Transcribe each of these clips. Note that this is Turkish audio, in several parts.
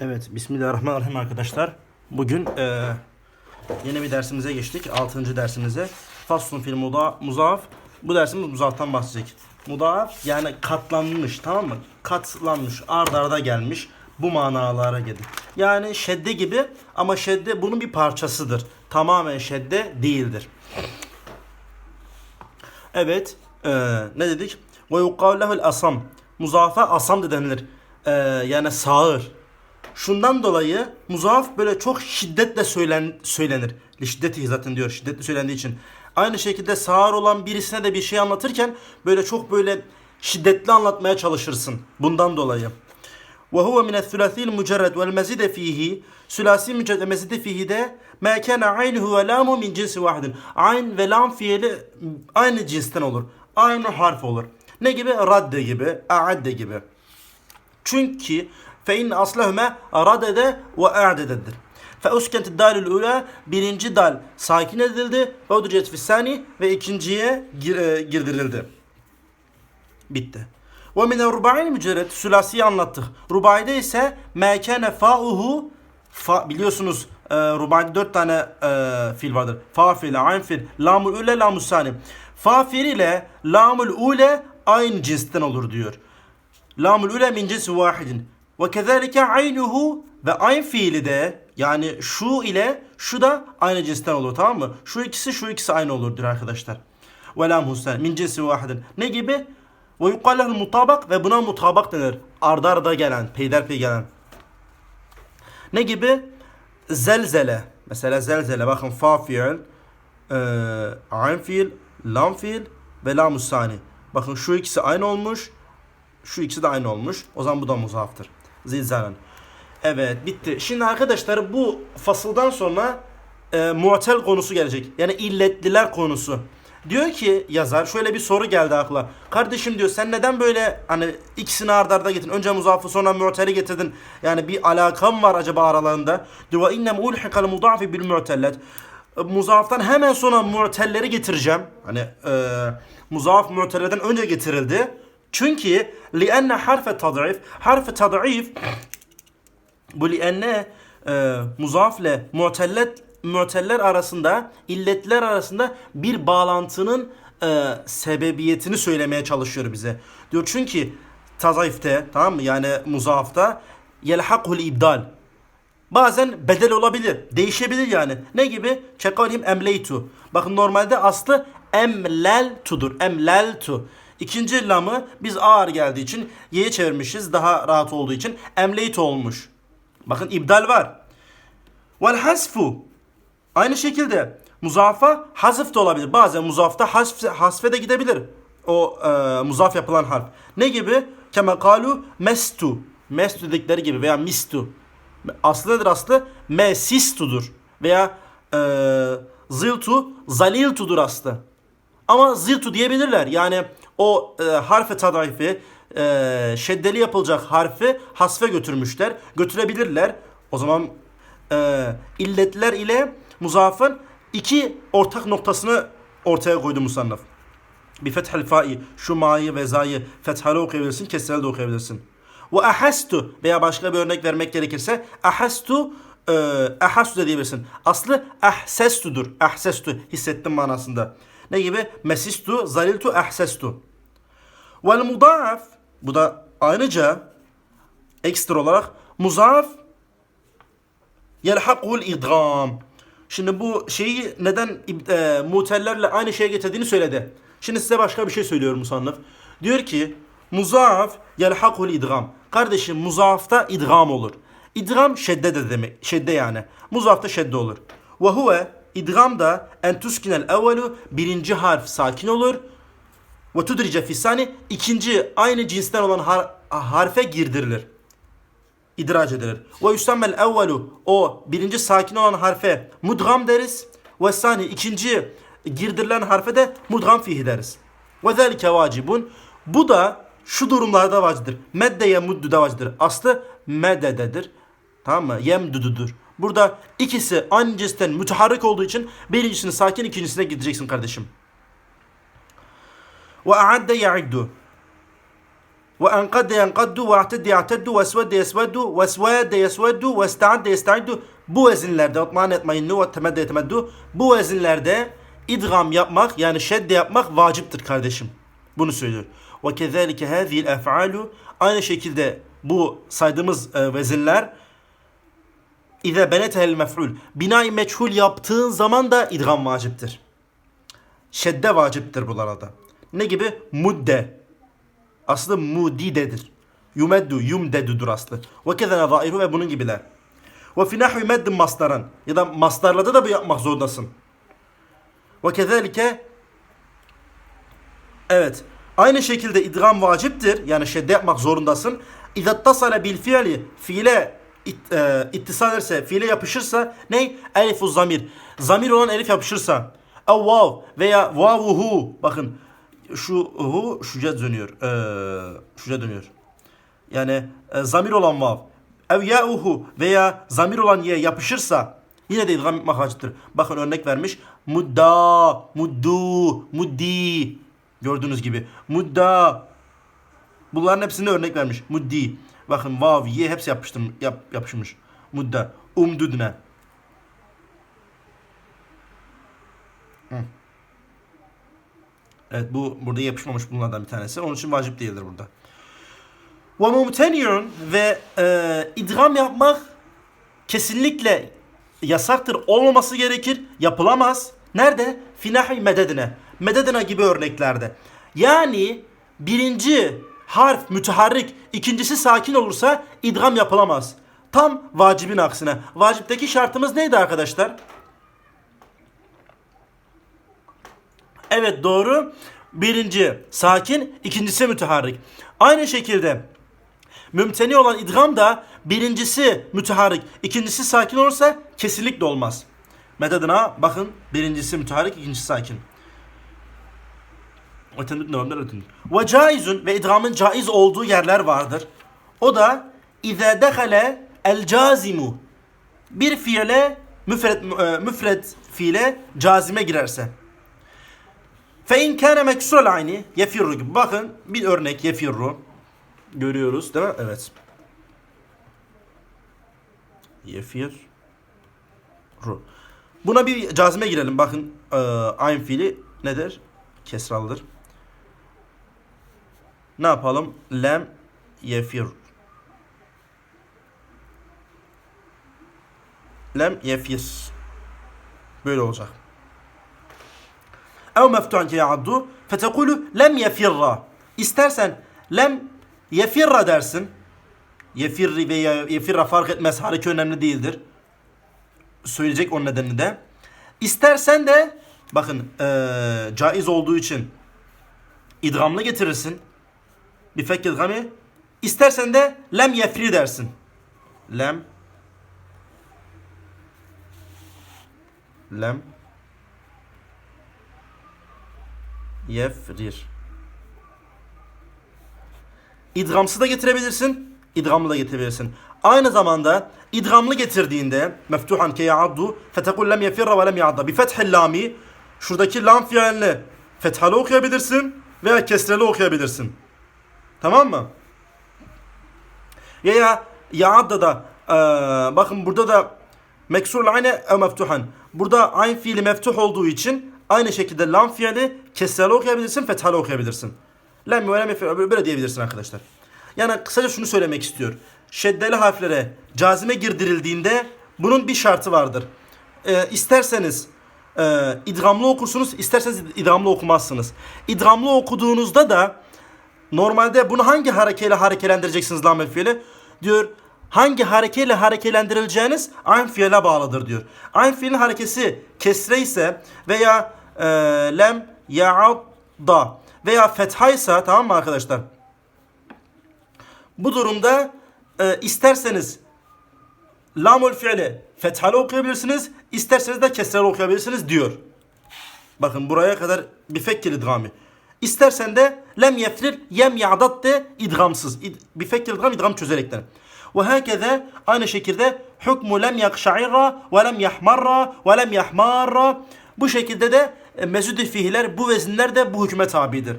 Evet, Bismillahirrahmanirrahim arkadaşlar. Bugün eee, yeni bir dersimize geçtik. 6. dersimize. Faslun fil muda, muzaaf. Bu dersimiz muzaaftan bahsedecek. Mudaaf yani katlanmış tamam mı? Katlanmış, ard arda gelmiş. Bu manalara gelir. Yani şedde gibi ama şedde bunun bir parçasıdır. Tamamen şedde değildir. Evet. eee, ne dedik? Ve yukavlehul asam. Muzafa asam da denilir. Eee, yani sağır. Şundan dolayı muzaaf böyle çok şiddetle söylen, söylenir. Şiddeti zaten diyor şiddetli söylendiği için. Aynı şekilde sağır olan birisine de bir şey anlatırken böyle çok böyle şiddetli anlatmaya çalışırsın. Bundan dolayı. Ve huve mine thulathil mücerred vel mezide fihi Sülasi mücerred ve mezide fihi de ma kana aynuhu ve lamu min cinsi vahidin. Ayn ve lam fiili aynı cinsten olur. Aynı harf olur. Ne gibi? Radde gibi, a'adde gibi. Çünkü fe in aslahuma radede ve a'dededir. Fe uskent dalül ula birinci dal sakin edildi ve udriyet fissani ve ikinciye gir, e, girdirildi. Bitti. Ve min rubail mücerred sülasiyi anlattık. Rubaide ise ma kana fa'uhu fa biliyorsunuz e, rubaide dört tane e, fil vardır. Fa fiil, ayn fiil, lamul ule, lamul sani. Fa fiil ile lamul ule aynı cinsten olur diyor. Lamul ule min cinsi vahidin. Ve kezalike aynuhu ve ayn fiili de yani şu ile şu da aynı cinsten olur tamam mı? Şu ikisi şu ikisi aynı olurdur arkadaşlar. Ve lam husen min cinsi vahidin. Ne gibi? Ve yuqallehul mutabak ve buna mutabak denir. Arda arda gelen, peyderpey gelen. Ne gibi? Zelzele. Mesela zelzele bakın fa fiil, e, ayn fiil, lam fiil ve lam sani. Bakın şu ikisi aynı olmuş. Şu ikisi de aynı olmuş. O zaman bu da muzaftır. Zilzalen. Evet bitti. Şimdi arkadaşlar bu fasıldan sonra e, muatel konusu gelecek. Yani illetliler konusu. Diyor ki yazar şöyle bir soru geldi akla. Kardeşim diyor sen neden böyle hani ikisini arda arda getirdin? Önce muzafı sonra mu'teli getirdin. Yani bir alakam var acaba aralarında? Diyor ve innem ulhikal mudafi bil mu'tellet. E, Muzaftan hemen sonra mu'telleri getireceğim. Hani e, muzaf mu'telleden önce getirildi. Çünkü lienne harfe tad'if harfe tad'if bu lienne e, muzafle mu'tellet mu'teller arasında illetler arasında bir bağlantının e, sebebiyetini söylemeye çalışıyor bize. Diyor çünkü tazayifte tamam mı yani muzafta yelhakul ibdal Bazen bedel olabilir. Değişebilir yani. Ne gibi? Çekalim emleytu. Bakın normalde aslı emleltudur. Emleltu. İkinci lamı biz ağır geldiği için y'ye çevirmişiz. Daha rahat olduğu için emleytu olmuş. Bakın ibdal var. Vel hasfu. Aynı şekilde muzafa hazıf da olabilir. Bazen muzafta hasf, hasfe de gidebilir. O e, muzaf yapılan harf. Ne gibi? Kema kalu mestu. Mestu dedikleri gibi veya mistu. Aslı nedir aslı? Mesistudur. Veya e, ziltu, zaliltudur aslı. Ama ziltu diyebilirler. Yani o e, harfe tadaifi, e, şeddeli yapılacak harfi hasfe götürmüşler. Götürebilirler. O zaman e, illetler ile muzafın iki ortak noktasını ortaya koydu musannaf. Bir fethel fa'i, şu ma'yı ve za'yı fethale okuyabilirsin, kesrele de okuyabilirsin. Ve ahastu veya başka bir örnek vermek gerekirse ahastu e, ahastu da diyebilirsin. Aslı ahsestudur. Ahsestu hissettim manasında. Ne gibi? Mesistu, zaliltu, ahsestu. Vel mudaaf bu da ayrıca ekstra olarak muzaaf yelhakul idgam. Şimdi bu şeyi neden e, mutellerle aynı şeye getirdiğini söyledi. Şimdi size başka bir şey söylüyorum musannif. Diyor ki muzaaf yelhakul idgam. Kardeşim muzaafta idgam olur. İdgam şedde de demek. Şedde yani. Muzaafta şedde olur. Ve huve idgam da en tuskinel evvelu birinci harf sakin olur. Ve tudrice fisani ikinci aynı cinsten olan har- harfe girdirilir idrac edilir. Ve yusammel evvelu o birinci sakin olan harfe mudgam deriz. Ve sani ikinci girdirilen harfe de mudgam fihi deriz. Ve zelike vacibun. Bu da şu durumlarda vaciptir. Medde yemuddu da vaciptir. Aslı medededir. Tamam mı? Yemdududur. Burada ikisi aynı cinsten müteharrik olduğu için birincisini sakin ikincisine gideceksin kardeşim. Ve a'adde ya'iddu. Ve enkadde yenkaddu ve ahtedde yahteddu ve esvedde yesveddu ve esvedde yesveddu ve esta'adde yesta'iddu bu vezinlerde otman etmayinnu ve temedde yetemeddu bu vezinlerde idgam yapmak yani şedde yapmak vaciptir kardeşim. Bunu söylüyor. Ve kezalike hâzihil ef'alu aynı şekilde bu saydığımız e, vezinler İze benetehel mef'ul. Binayı meçhul yaptığın zaman da idgam vaciptir. Şedde vaciptir bunlarda. Ne gibi? Mudde. Aslı mudidedir. Yumeddu, yumdedudur aslı. Ve keze nezairu ve bunun gibiler. Ve fi nahvi meddin masdaran. Ya da mastarlarda da bu yapmak zorundasın. Ve kezalike Evet. Aynı şekilde idgam vaciptir. Yani şedde yapmak zorundasın. İza tasale bil fiili fiile it, e, ittisal ederse, fiile yapışırsa ne? Elifu zamir. Zamir olan elif yapışırsa. Ev vav veya vavuhu. Bakın şu hu şuca dönüyor. Ee, şuca dönüyor. Yani e, zamir olan vav. Ev ya'uhu veya zamir olan ye yapışırsa yine de idgam yapmak vaciptir. Bakın örnek vermiş. Mudda, muddu, muddi. Gördüğünüz gibi. Mudda. Bunların hepsine örnek vermiş. Muddi. Bakın vav, ye hepsi yapıştım, yap, yapışmış. Mudda. Umdudne. Hı. Evet bu burada yapışmamış bunlardan bir tanesi. Onun için vacip değildir burada. Ve mumteniyun ve e, idgam yapmak kesinlikle yasaktır. Olmaması gerekir. Yapılamaz. Nerede? Finahi mededine. Mededine gibi örneklerde. Yani birinci harf müteharrik, ikincisi sakin olursa idgam yapılamaz. Tam vacibin aksine. Vacipteki şartımız neydi arkadaşlar? Evet doğru. Birinci sakin, ikincisi müteharrik. Aynı şekilde mümteni olan idgam da birincisi müteharrik, ikincisi sakin olursa kesinlikle olmaz. Metoduna bakın birincisi müteharrik, ikincisi sakin. Ötendük devamlar ötendük. Ve caizun ve idgamın caiz olduğu yerler vardır. O da İzâ dehale el cazimu bir fiile müfred, e, müfred fiile cazime girerse. Fe in kâne meksurel ayni yefirru gibi. Bakın bir örnek yefirru. Görüyoruz değil mi? Evet. Yefirru. Buna bir cazime girelim. Bakın e, ayn fiili nedir? Kesralıdır. Ne yapalım? Lem yefir. Lem yefir. Böyle olacak. Ev meftuhan ki ya'addu fetekulu lem yefirra. İstersen lem yefirra dersin. Yefirri veya yefirra fark etmez. Hareke önemli değildir. Söyleyecek onun nedenini de. İstersen de bakın ee, caiz olduğu için idgamlı getirirsin. Bir fek idgami. İstersen de lem yefri dersin. Lem lem yefrir. İdgamsız da getirebilirsin, idgamlı da getirebilirsin. Aynı zamanda idgamlı getirdiğinde meftuhan ke ya'addu fetekul lem yefirra ve lem ya'adda bi fethil lami şuradaki lam fiilini fethalı okuyabilirsin veya kesreli okuyabilirsin. Tamam mı? Veya ya'adda da ee, bakın burada da meksurul ayne ev meftuhan. Burada ayn fiili meftuh olduğu için aynı şekilde lam fiili kesreli okuyabilirsin, fethalı okuyabilirsin. Lem ve lem böyle diyebilirsin arkadaşlar. Yani kısaca şunu söylemek istiyor. Şeddeli harflere cazime girdirildiğinde bunun bir şartı vardır. Ee, isterseniz e, idgamlı okursunuz, isterseniz idgamlı okumazsınız. İdgamlı okuduğunuzda da normalde bunu hangi harekeyle harekelendireceksiniz lam fiili? Diyor hangi harekeyle harekelendirileceğiniz ayn fiile bağlıdır diyor. Ayn fiilin harekesi kesre ise veya e, lem ya'adda veya fethaysa tamam mı arkadaşlar? Bu durumda e, isterseniz lamul fiili fethalı okuyabilirsiniz, isterseniz de kesreli okuyabilirsiniz diyor. Bakın buraya kadar bir fekkil idgami. İstersen de lem yefrir yem ya'dat de idgamsız. İd, bir fekkil idgam idgam çözerekten. Ve hakeze aynı şekilde hükmü lem yakşa'irra ve lem yahmarra ve lem yahmarra. Bu şekilde de e, mezud fiiller bu vezinler de bu hükme tabidir.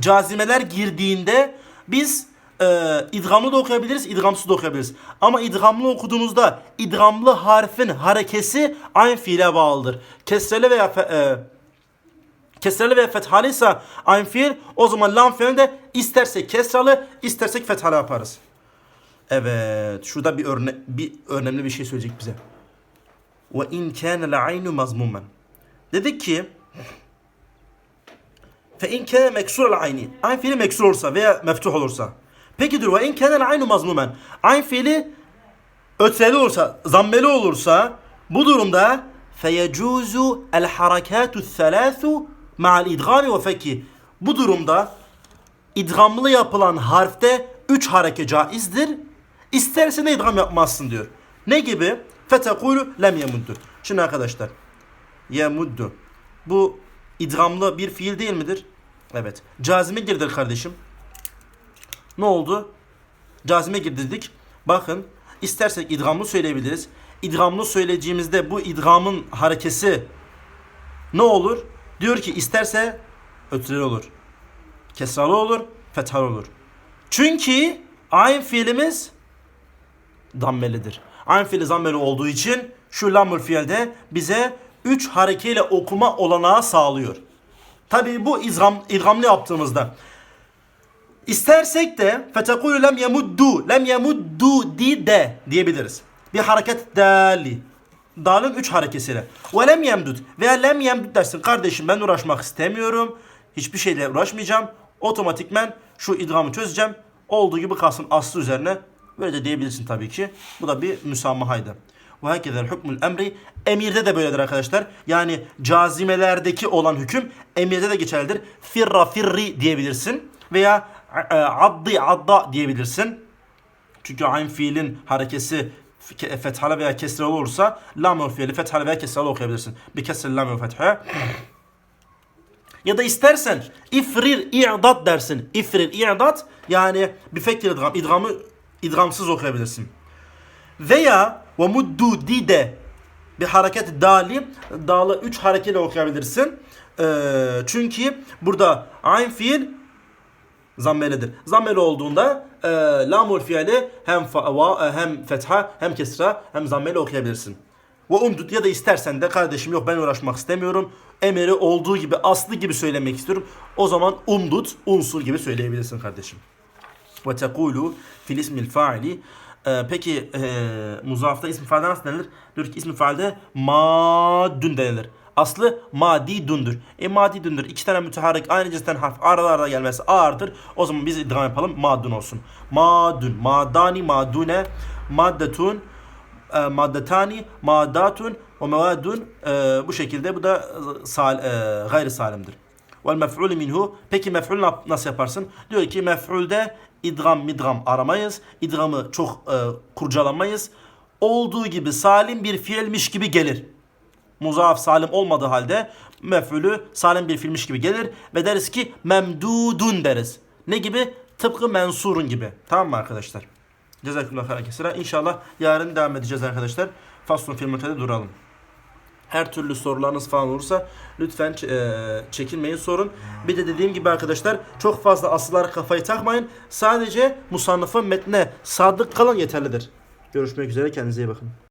Cazimeler girdiğinde biz e, idgamlı da okuyabiliriz, idgamsız da okuyabiliriz. Ama idgamlı okuduğumuzda idgamlı harfin harekesi aynı fiile bağlıdır. Kesreli veya fe- e, kesreli veya fethalı ise aynı fiil o zaman lam fiilinde istersek kesralı istersek fethalı yaparız. Evet şurada bir örne bir önemli bir şey söyleyecek bize. Ve in kana la'aynu mazmumen. Dedik ki fe in kana meksur al ayni. Ayn fiili meksur olursa veya meftuh olursa. Peki dur ve in kana aynu mazmumen. Ayn fiili ötreli olursa, zammeli olursa bu durumda feyecuzu el harekatu thalathu ma'al idgami ve feki. Bu durumda idgamlı yapılan harfte 3 hareke caizdir. İstersen idgam yapmazsın diyor. Ne gibi? Fetekulu lem yemuddu. Şimdi arkadaşlar yemuddu. Bu idgamlı bir fiil değil midir? Evet. Cazime girdir kardeşim. Ne oldu? Cazime girdirdik. Bakın istersek idgamlı söyleyebiliriz. İdgamlı söyleyeceğimizde bu idgamın harekesi ne olur? Diyor ki isterse ötreli olur. Kesralı olur, fethalı olur. Çünkü ayn fiilimiz dammelidir. Ayn fiili zammeli olduğu için şu lamül fiilde bize 3 harekeyle okuma olanağı sağlıyor. Tabii bu izgam, idgamlı yaptığımızda İstersek de fetekulu lem yemuddu, lem yemuddu di de diyebiliriz. Bir hareket dali. Dalın üç harekesiyle. Ve lem yemdud veya lem yemdud dersin. Kardeşim ben uğraşmak istemiyorum. Hiçbir şeyle uğraşmayacağım. Otomatikmen şu idgamı çözeceğim. Olduğu gibi kalsın aslı üzerine. Böyle de diyebilirsin tabii ki. Bu da bir müsamahaydı. Ve herkezel hükmül emri emirde de böyledir arkadaşlar. Yani cazimelerdeki olan hüküm emirde de geçerlidir. Firra firri diyebilirsin. Veya e, addi adda diyebilirsin. Çünkü ayn fiilin harekesi fethalı veya kesralı olursa lam fiili fethalı veya kesralı okuyabilirsin. Bir kesreli lam ve fetha. Ya da istersen ifrir i'dat dersin. İfrir i'dat yani bir fekir idgam. idgamı idgamsız okuyabilirsin. Veya ve muddu dide bir hareket dali dalı 3 hareketle okuyabilirsin. Ee, çünkü burada ayn fiil zammelidir. Zammeli olduğunda e, lamul fiili hem fa- hem fetha hem kesra hem zammeli okuyabilirsin. Ve umdut ya da istersen de kardeşim yok ben uğraşmak istemiyorum. Emiri olduğu gibi aslı gibi söylemek istiyorum. O zaman umdut unsur gibi söyleyebilirsin kardeşim. Ve tekulu fil ismil faili ee, peki e, muzafta ismi faalde nasıl denilir? Diyor ki ismi faalde madun denilir. Aslı madidundur. E madidundur. İki tane müteharrik aynı cinsten harf aralarda gelmesi ağırdır. O zaman biz idgam yapalım. Madun olsun. Madun. Madani madune. Maddetun. E, maddetani. Madatun. Ve mevadun. E, bu şekilde bu da e, sal, e, gayri salimdir. Vel mef'ulü minhu. Peki mef'ul na- nasıl yaparsın? Diyor ki mef'ulde idgam midgam aramayız. İdgamı çok e, kurcalamayız. Olduğu gibi salim bir fiilmiş gibi gelir. Muzaf salim olmadığı halde mef'ulü salim bir fiilmiş gibi gelir ve deriz ki memdudun deriz. Ne gibi? Tıpkı mensurun gibi. Tamam mı arkadaşlar? Cezakumullah khairan kesira. İnşallah yarın devam edeceğiz arkadaşlar. Faslun filmde duralım. Her türlü sorularınız falan olursa lütfen e, çekinmeyin sorun. Bir de dediğim gibi arkadaşlar çok fazla asıllara kafayı takmayın. Sadece musannıfın metne sadık kalın yeterlidir. Görüşmek üzere kendinize iyi bakın.